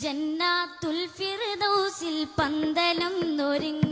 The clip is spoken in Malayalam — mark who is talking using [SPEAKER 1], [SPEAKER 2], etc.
[SPEAKER 1] ജന്നാത്തുൽ ഫിർദൗസിൽ പന്തലം നൊരുങ്ങി.